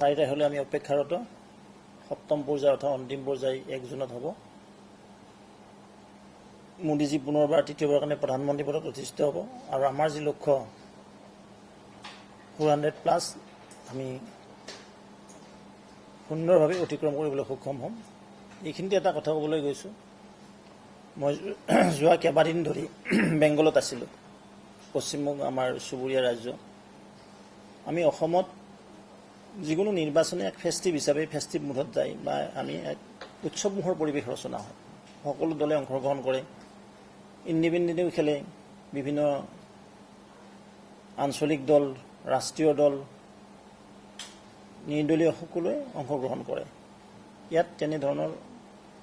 চাৰি তাৰিখলৈ আমি অপেক্ষাৰত। সপ্তম পৰ্যায় অৰ্থাৎ অন্তিম পৰ্যায় এক জুনত হ'ব। মোদীজী পুনৰবাৰ তৃতীয়বাৰৰ কাৰণে প্ৰধানমন্ত্ৰী পদত অধিষ্ঠিত হ'ব। আৰু আমাৰ যি লক্ষ্য ফ'ৰ হাণ্ড্ৰেড প্লাছ আমি সুন্দৰভাৱে অতিক্ৰম কৰিবলৈ সক্ষম হ'ম। এইখিনিতে এটা কথা ক'বলৈ গৈছোঁ। মই যোৱা কেইবাদিন ধৰি বেংগলত আছিলোঁ। পশ্চিমবংগ আমাৰ চুবুৰীয়া ৰাজ্য। আমি অসমত যিকোনো নিৰ্বাচনে এক ফেষ্টিভ হিচাপে ফেষ্টিভ মুডত যায় বা আমি এক উৎসৱমুখৰ পৰিৱেশ ৰচনা হয়। সকলো দলে অংশগ্ৰহণ কৰে। ইণ্ডিপেণ্ডেণ্টেও খেলে। বিভিন্ন আঞ্চলিক দল ৰাষ্ট্ৰীয় দল নিৰ্দলীয় সকলোৱে অংশগ্ৰহণ কৰে। ইয়াত তেনেধৰণৰ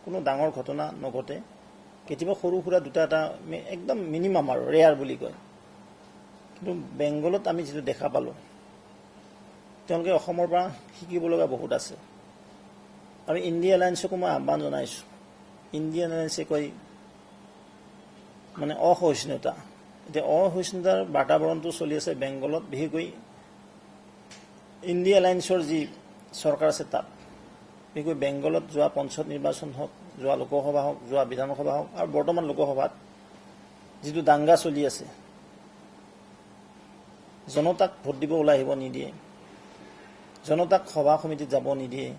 কোনো ডাঙৰ ঘটনা নঘটে। কেতিয়াবা সৰু সুৰা দুটা এটা একদম মিনিমাম আৰু ৰেয়াৰ বুলি কয়। কিন্তু বেংগলত আমি যিটো দেখা পালোঁ তেওঁলোকে অসমৰ পৰা শিকিব লগা বহুত আছে। আৰু ইণ্ডিয়া এলায়েন্সকো মই আহ্বান জনাইছোঁ। ইণ্ডিয়ান এলায়েন্সে কয় মানে অসহিষ্ণুতা। এতিয়া অসহিষ্ণুতাৰ বাতাবৰণটো চলি আছে বেংগলত বিশেষকৈ ইণ্ডিয়া এলায়েন্সৰ যি চৰকাৰ আছে তাত। বিশেষকৈ বেংগলত যোৱা পঞ্চায়ত নিৰ্বাচন হওক যোৱা লোকসভা হওক যোৱা বিধানসভা হওক আৰু বৰ্তমান লোকসভাত যিটো দাংগা চলি আছে জনতাক ভোট দিব ওলাই আহিব নিদিয়ে। জনতাক সভা সমিতিত যাব নিদিয়ে।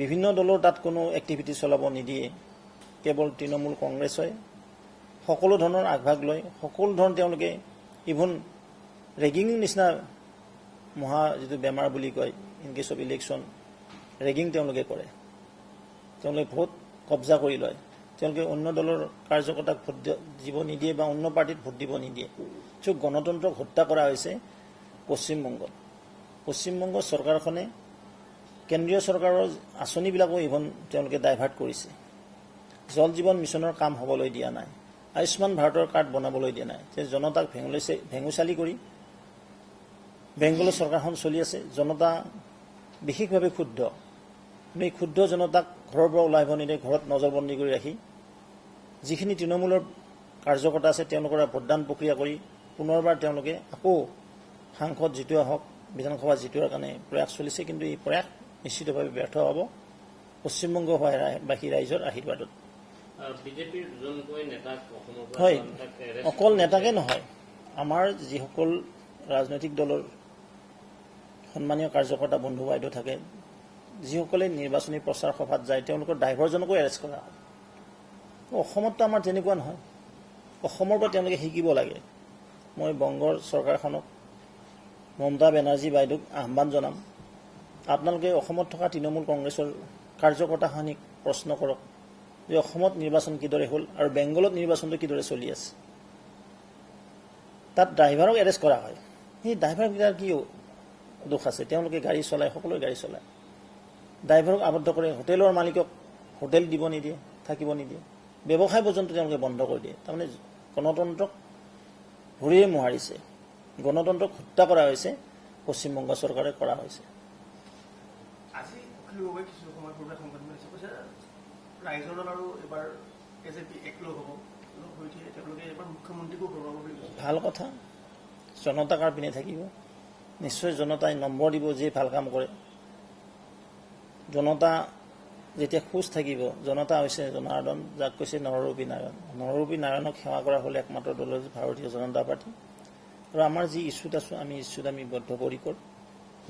বিভিন্ন দলৰ তাত কোনো এক্টিভিটি চলাব নিদিয়ে। কেৱল তৃণমূল কংগ্ৰেছই। সকলো ধৰণৰ আগভাগ লয়। সকলো ধৰণৰ তেওঁলোকে ইভন ৰেগিং নিচিনা মহা যিটো বেমাৰ বুলি কয় in case of election rigging তেওঁলোকে কৰে। তেওঁলোকে ভোট কব্জা কৰি লয়। তেওঁলোকে অন্য দলৰ কাৰ্যকৰ্তাক ভোট দিব নিদিয়ে বা অন্য পাৰ্টিত ভোট দিব নিদিয়ে। চব গণতন্ত্ৰক হত্যা কৰা হৈছে পশ্চিমবংগত। পশ্চিমবংগ চৰকাৰখনে কেন্দ্ৰীয় চৰকাৰৰ আঁচনিবিলাকো ইভন তেওঁলোকে ডাইভাৰ্ট কৰিছে। জল জীৱন মিছনৰ কাম হ'বলৈ দিয়া নাই। আয়ুষ্মান ভাৰতৰ কাৰ্ড বনাবলৈ দিয়া নাই। যে জনতাক ভেঙুচালি কৰি বেংগলৰ চৰকাৰখন চলি আছে। জনতা বিশেষভাৱে ক্ষুদ্ধ এই ক্ষুদ্ধ জনতাক ঘৰৰ পৰা ওলাই নিদিয়ে ঘৰত নজৰবন্দী কৰি ৰাখি যিখিনি তৃণমূলৰ কাৰ্যকৰ্তা আছে তেওঁলোকৰ ভোটদান প্ৰক্ৰিয়া কৰি পুনৰবাৰ তেওঁলোকে আকৌ সাংসদ জিতোৱা হওক। বিধানসভা জিতোৱাৰ কাৰণে প্ৰয়াস চলিছে কিন্তু এই প্ৰয়াস নিশ্চিতভাৱে ব্যৰ্থ হ'ব। পশ্চিমবংগ বাসী ৰাইজৰ আশীৰ্বাদত। হয় অকল নেতাকে নহয় আমাৰ যিসকল ৰাজনৈতিক দলৰ সন্মানীয় কাৰ্যকৰ্তা বন্ধু বাইদেউ থাকে যিসকলে নিৰ্বাচনী প্ৰচাৰ সভাত যায় তেওঁলোকৰ ড্ৰাইভাৰজনকো এৰেষ্ট কৰা হয়। অসমততো আমাৰ তেনেকুৱা নহয়। অসমৰ পৰা তেওঁলোকে শিকিব লাগে। মই বংগৰ চৰকাৰখনক মমতা বেনাৰ্জী বাইদেউক আহ্বান জনাম। আপোনালোকে অসমত থকা তৃণমূল কংগ্ৰেছৰ কাৰ্যকৰ্তাখিনিক প্ৰশ্ন কৰক যে অসমত নিৰ্বাচন কিদৰে হ'ল আৰু বেংগলত নিৰ্বাচনটো কিদৰে চলি আছে। তাত ড্ৰাইভাৰক এৰেষ্ট কৰা হয়। সেই ড্ৰাইভাৰকেইটাৰ কি দোষ আছে? তেওঁলোকে গাড়ী চলায় সকলোৱে গাড়ী চলায়। ড্ৰাইভাৰক আবদ্ধ কৰে হোটেলৰ মালিকক হোটেল দিব নিদিয়ে থাকিব নিদিয়ে। ব্যৱসায় পৰ্যন্ত তেওঁলোকে বন্ধ কৰি দিয়ে। তাৰমানে গণতন্ত্ৰক ভৰিয়ে মোহাৰিছে। গণতন্ত্ৰক হত্যা কৰা হৈছে পশ্চিমবংগ চৰকাৰে কৰা হৈছে। ভাল কথা। জনতা কাৰ পিনে থাকিব? নিশ্চয় জনতাই নম্বৰ দিব যিয়ে ভাল কাম কৰে। জনতা যেতিয়া খোজ থাকিব জনতা হৈছে জনাৰ্দন যাক কৈছে নৰৰূপী নাৰায়ণ। নৰৰূপী নাৰায়ণক সেৱা কৰা হ'ল একমাত্ৰ দল হৈছে ভাৰতীয় জনতা পাৰ্টি। আৰু আমাৰ যি ইচ্ছুত আছোঁ আমি ইচ্ছুত আমি বদ্ধপৰিকৰ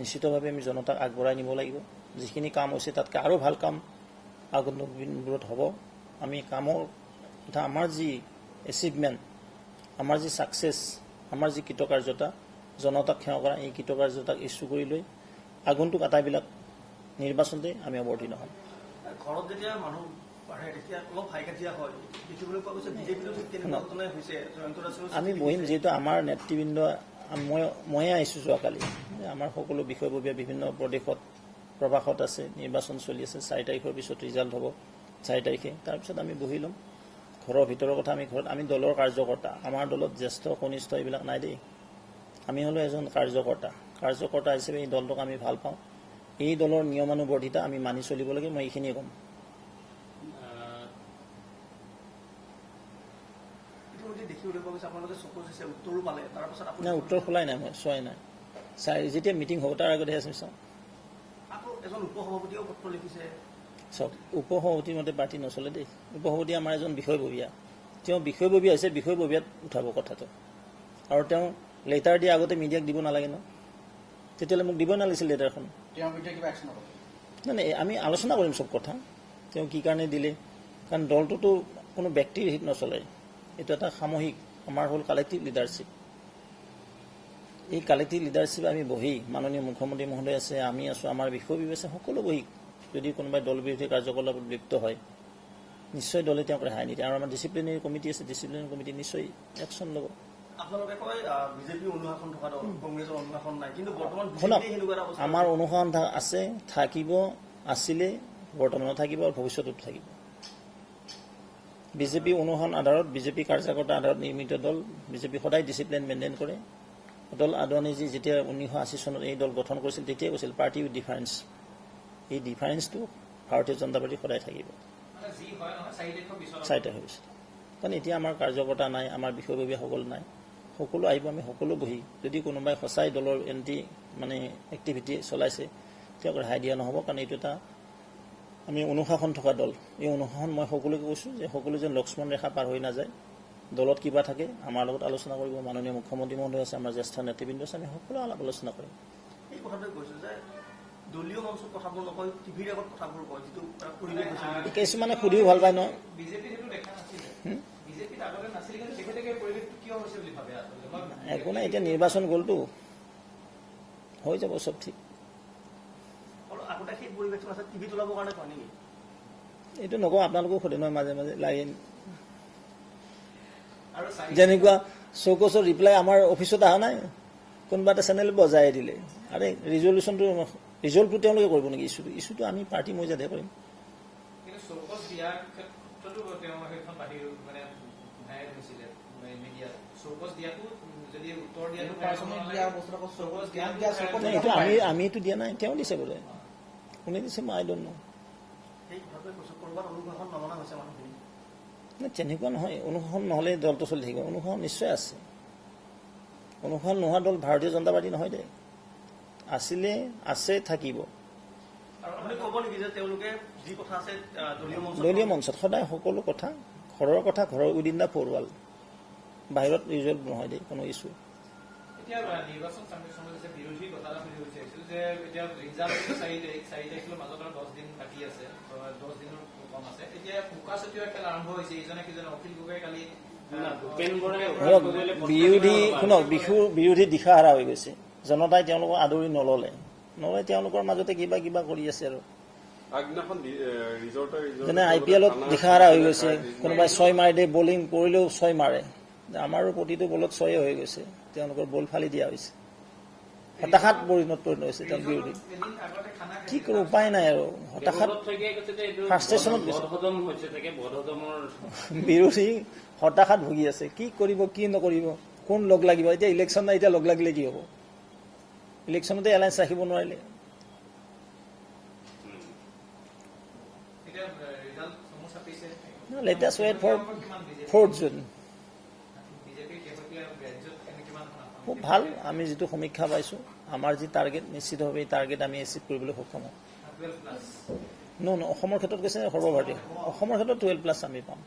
নিশ্চিতভাৱে আমি জনতাক আগবঢ়াই নিব লাগিব। যিখিনি কাম হৈছে তাতকৈ আৰু ভাল কাম আগন্তুক দিনবোৰত হ'ব। আমি কামৰ তথা আমাৰ যি এচিভমেণ্ট আমাৰ যি ছাকচেছ আমাৰ যি কৃতকাৰ্যতা জনতাক সেৱা কৰা এই কৃতকাৰ্যতাক ইছ্যু কৰি লৈ আগন্তুক আটাইবিলাক নিৰ্বাচনতে আমি অৱতীৰ্ণ হ'ম। ঘৰত যেতিয়া মানুহ আমি বহিম যিহেতু আমাৰ নেতৃবৃন্দ মই ময়ে আহিছোঁ যোৱাকালি। আমাৰ সকলো বিষয়ববীয়া বিভিন্ন প্ৰদেশত প্ৰবাসত আছে নিৰ্বাচন চলি আছে চাৰি তাৰিখৰ পিছত ৰিজাল্ট হ'ব চাৰি তাৰিখে। তাৰপিছত আমি বহি ল'ম। ঘৰৰ ভিতৰৰ কথা আমি ঘৰত আমি দলৰ কাৰ্যকৰ্তা আমাৰ দলত জ্যেষ্ঠ কনিষ্ঠ এইবিলাক নাই দেই। আমি হ'লো এজন কাৰ্যকৰ্তা। কাৰ্যকৰ্তা হিচাপে এই দলটোক আমি ভাল পাওঁ। এই দলৰ নিয়মানুবৰ্তিতা আমি মানি চলিব লাগে মই এইখিনিয়ে ক'ম। গৈছে আপোনালোকে চকু উত্তৰো পালে। আপুনি নাই উত্তৰ খোলাই নাই মই চোৱাই নাই। চাই যেতিয়া মিটিং হ'ব তাৰ আগতে চাওঁ। এজন উপ সভাপতিয়েও পত্ৰ লিখিছে। চাওক উপসভাপতিৰ মতে পাৰ্টি নচলে দেই। উপসভাপতি আমাৰ এজন বিষয়ববীয়া। তেওঁ বিষয়ববীয়া হৈছে বিষয়ববীয়াত উঠাব কথাটো। আৰু তেওঁ লেটাৰ দিয়া আগতে মিডিয়াক দিব নালাগে ন? তেতিয়াহ'লে মোক দিব নালাগিছিল লেটাৰখন নাই নাই আমি আলোচনা কৰিম চব কথা। তেওঁ কি কাৰণে দিলে? কাৰণ দলটোতো কোনো ব্যক্তিৰ হিত নচলে। এইটো এটা সামূহিক আমাৰ হ'ল কালেক্টিভ লিডাৰশ্বিপ এই কালেক্টিভ লিডাৰশ্বিপ আমি বহি মাননীয় মুখ্যমন্ত্ৰী মহোদয় আছে আমি আছোঁ আমাৰ বিষয়ববীয়া আছে সকলো বহি যদি কোনোবাই দল বিৰোধী কাৰ্যকলাপত লিপ্ত হয় নিশ্চয় দলে তেওঁক ৰেহাই নিদিয়ে। আৰু আমাৰ ডিচিপ্লিনাৰী কমিটি আছে ডিচিপ্লিনাৰী কমিটি নিশ্চয় একশ্যন ল'ব। অনুশাসন অনুশাসন শুনক আমাৰ থা- আছে থাকিব আছিলে বৰ্তমানো থাকিব আৰু ভৱিষ্যতত থাকিব। বিজেপি অনুসৰণ আধাৰত বিজেপি কাৰ্যকৰ্তা আধাৰত নিৰ্মিত দল বিজেপি সদায় ডিচিপ্লিন মেইনটেইন কৰে। অটল আদৱানীজী যেতিয়া ঊনৈছশ আশী চনত এই দল গঠন কৰিছিল তেতিয়াই কৈছিল পাৰ্টি উইথ ডিফাৰেঞ্চ এই ডিফাৰেঞ্চটো ভাৰতীয় জনতা পাৰ্টি সদায় থাকিব। চাৰিটা হৈ গৈছে। কাৰণ এতিয়া আমাৰ কাৰ্যকৰ্তা নাই আমাৰ বিষয়ববীয়াসকল নাই। সকলো আহিব আমি সকলো বহি। যদি কোনোবাই সঁচাই দলৰ এণ্টি মানে এক্টিভিটি চলাইছে তেওঁক ৰেহাই দিয়া নহ'ব কাৰণ এইটো এটা আমি অনুশাসন থকা দল। এই অনুশাসন মই সকলোকে কৈছোঁ যে সকলো যেন লক্ষ্মণ ৰেখা পাৰ হৈ নাযায় দলত কিবা থাকে আমাৰ লগত আলোচনা কৰিব। মাননীয় মুখ্যমন্ত্ৰী মহোদয় আছে আমাৰ জ্যেষ্ঠ নেতৃবৃন্দ আছে আমি সকলো অলপ আলোচনা কৰিম। এই কথাটোৱে কৈছো যে দলীয় মঞ্চত কথাবোৰ নকয় টিভিৰ আগত কথাবোৰ কয় যিটো এটা পৰিৱেশ হৈছে কিছুমানে সুধিও ভাল পায় নহয় বিজেপিত সেইটো দেখা নাছিলে। বিজেপিত আগতে নাছিলে কিন্তু তেখেতে পৰিৱেশটো কিয় হৈছে বুলি ভাবে আচলতে? মই একো নাই এতিয়া নিৰ্বাচন গ'লতো। হৈ যাব চব ঠিক। আৰু আগতে সেই পৰিৱেশটো আছে টিভি তোলাবৰ কাৰণে কয় নেকি? এইটো নকওঁ আপোনালোকেও সোধে নহয় মাজে মাজে লাগে যেনেকুৱা চৌকছৰ ৰিপ্লাই আমাৰ অফিচত অহা নাই কোনোবা এটা চেনেল বজাই দিলে। আৰে ৰিজলিউশ্যনটো ৰিজল্ভটো তেওঁলোকে কৰিব নেকি? ইছ্যুটো ইছ্যুটো আমি পাৰ্টি কৰিম। নাই, এইটো আমি আমিতো দিয়া নাই তেওঁ দিছে বোলে। কোনে দিছে মই আই ডোণ্ট ন সেই কথাটোৱে কৈছো কৰবাত অনুশাসন নমনা হৈছে মানুহখিনি নাই তেনেকুৱা নহয়। অনুশাসন নহ'লে দলটো চলি থাকিব। অনুশাসন নিশ্চয় আছে। অনুশাসন নোহোৱা দল ভাৰতীয় জনতা পাৰ্টি নহয় দে। আছিলে আছে থাকিব। দলীয় মঞ্চত সদায় সকলো কথা ঘৰৰ কথা ঘৰৰ উইদিন দা ফ'ৰ ৱাল বাহিৰত ৰিজল্ভ নহয় দেই কোনো ইছ্যু। এতিয়া নিৰ্বাচন কমিশ্যনে যে বিৰোধী কথা এটা সুধিব বিচাৰিছিল যে এতিয়া ৰিজাল্ট চাৰি তাৰিখ চাৰি তাৰিখৰ মাজত আৰু দহ দিন বাকী আছে ত দহ দিনৰ কম আছে। এতিয়া ফুকা চটিওৱা খেল আৰম্ভ হৈছে ইজনে সিজনে অখিল গগৈ কালি না, ভূপেন বৰাই ধৰক কৰিলে পত্ৰ বিৰোধী ব্যৱহাৰ শুনক কৰিছে। বিহু বিৰোধী দিশাহাৰা হৈ গৈছে। জনতাই তেওঁলোকক আদৰি নললে। নলয় তেওঁলোকৰ মাজতে কিবা কিবা কৰি আছে আৰু। যেনে আই পি এলত দিশাহাৰা হৈ গৈছে। কোনোবাই ছয় মাৰি দিয়ে বলিং কৰিলেও ছয় মাৰে। আমাৰো প্ৰতিটো বলত ছয়ে হৈ গৈছে। তেওঁলোকৰ বল ফালি দিয়া হৈছে। হতাশাত পৰিণত পৰিণত হৈছে তেওঁ বিৰোধী। কি কৰোঁ উপায় নাই আৰু। হতাশাত বদহজমৰ বিৰোধী হতাশাত ভুগি আছে। কি কৰিব কি নকৰিব কোন লগ লাগিব? এতিয়া ইলেকশ্যন নাই এতিয়া লগ লাগিলে কি হ'ব? ইলেকশ্যনতে এলায়েন্স ৰাখিব নোৱাৰিলে। Latest wait for fourth June খুব ভাল আমি যিটো সমীক্ষা পাইছোঁ আমাৰ যি টাৰ্গেট নিশ্চিতভাৱে এই টাৰ্গেট আমি এচিভ কৰিবলৈ সক্ষম হ'ম। ন ন অসমৰ ক্ষেত্ৰত কৈছে সৰ্বভাৰতীয়। অসমৰ ক্ষেত্ৰত টুৱেল্ভ প্লাছ আমি পাম।